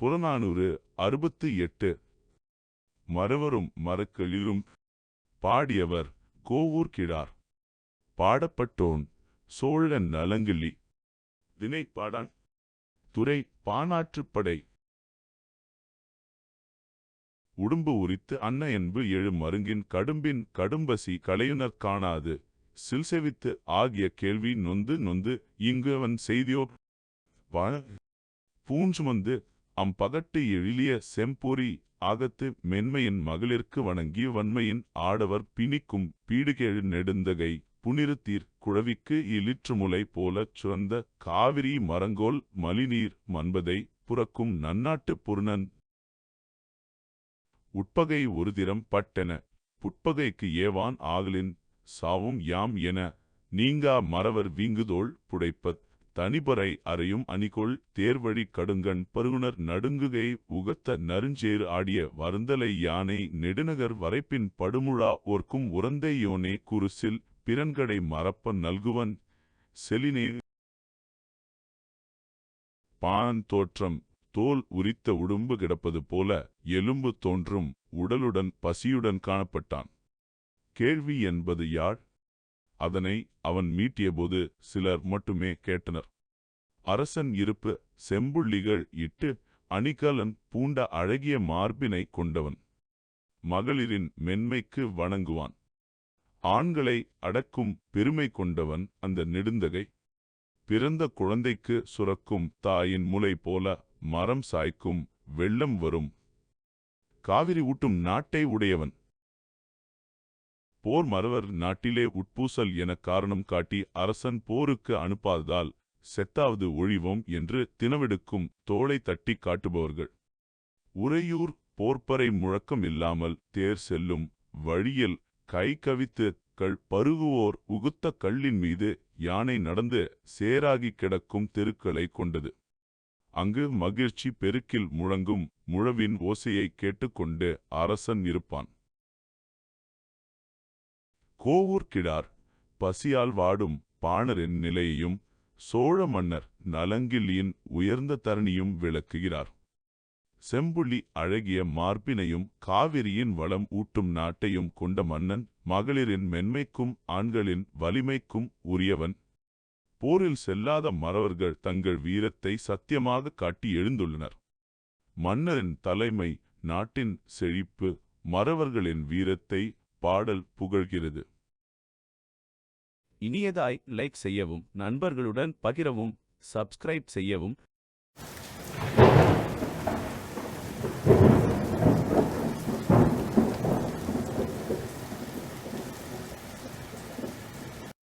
புறநானூறு அறுபத்து எட்டு. மறவரும் மறக்களிலும் பாடியவர் கோவூர் கிழார் பாடப்பட்டோன் சோழன் நலங்கிள்ளி தினைப்பாடான் துறை பானாற்றுப்படை உடும்பு உரித்து அன்ன என்பு எழு மருங்கின் கடும்பின் கடும்பசி கலையுனர் காணாது. சில்செவித்து ஆகிய கேள்வி நொந்து நொந்து இங்கு அவன் செய்தியோ பூஞ்சுமந்து அம்பகட்டு எழிலிய செம்பொறி ஆகத்து மென்மையின் மகளிர்க்கு வணங்கி வன்மையின் ஆடவர் பிணிக்கும் பீடுகேழு நெடுந்தகை புனிருத்தீர் குழவிக்கு இலிற்றுமுலை போலச் சுரந்த காவிரி மரங்கோல் மலிநீர் மன்பதை புறக்கும் நன்னாட்டு புருணன். உட்பகை ஒருதிரம் பட்டென புட்பகைக்கு ஏவான் ஆகலின் சாவும் யாம் என நீங்கா மறவர் வீங்குதோள் புடைப்பத் தனிபறை அறையும் அணிகொள் தேர்வழி கடுங்கண் பருகுணர் நடுங்குகை உகத்த நறுஞ்சேறு ஆடிய வருந்தலை யானை நெடுநகர் வரைப்பின் படுமுழா ஓர்க்கும் உறந்தை யோனே குருசில் பிறன்கடை மறப்ப நல்குவன் செலினே. பான் தோற்றம் தோல் உரித்த உடும்பு கிடப்பது போல எலும்பு தோன்றும் உடலுடன் பசியுடன் காணப்பட்டான். கேள்வி என்பது யாழ் அதனை அவன் மீட்டியபோது சிலர் மட்டுமே கேட்டனர். அரசன் இருப்பு செம்புள்ளிகள் இட்டு அணிகலன் பூண்ட அழகிய மார்பினை கொண்டவன். மகளிரின் மென்மைக்கு வணங்குவான். ஆண்களை அடக்கும் பெருமை கொண்டவன் அந்த நெடுந்தகை. பிறந்த குழந்தைக்கு சுரக்கும் தாயின் முலை போல மரம் சாய்க்கும் வெள்ளம் வரும். காவிரி ஊட்டும் நாட்டை உடையவன். போர் மறவர் நாட்டிலே உட்பூசல் எனக் காரணம் காட்டி அரசன் போருக்கு அனுப்பாததால் செத்தாவது ஒழிவோம் என்று தினவெடுக்கும் தோளை தட்டி காட்டுபவர்கள். உறையூர் போர்ப்பறை முழக்கம் இல்லாமல் தேர் செல்லும் வழியில் கை கவித்து கள் பருகுவோர் உகுத்த கல்லின் மீது யானை நடந்து சேராகி கிடக்கும் தெருக்களை கொண்டது. அங்கு மகிழ்ச்சி பெருக்கில் முழங்கும் முழவின் ஓசையை கேட்டுக்கொண்டு அரசன் இருப்பான். கோவூர்கிழார் பசியால் வாடும் பாணரின் நிலையையும் சோழ மன்னர் நலங்கிள்ளியின் உயர்ந்த தரணியும் விளக்குகிறார். செம்புள்ளி அழகிய மார்பினையும் காவிரியின் வளம் ஊட்டும் நாட்டையும் கொண்ட மன்னன் மகளிரின் மென்மைக்கும் ஆண்களின் வலிமைக்கும் உரியவன். போரில் செல்லாத மறவர்கள் தங்கள் வீரத்தை சத்தியமாக காட்டி எழுந்துள்ளனர். மன்னரின் தலைமை நாட்டின் செழிப்பு மறவர்களின் வீரத்தை பாடல் புகழ்கிறது. இனியதாய் லைக் செய்யவும் நண்பர்களுடன் பகிரவும் சப்ஸ்கிரைப் செய்யவும்.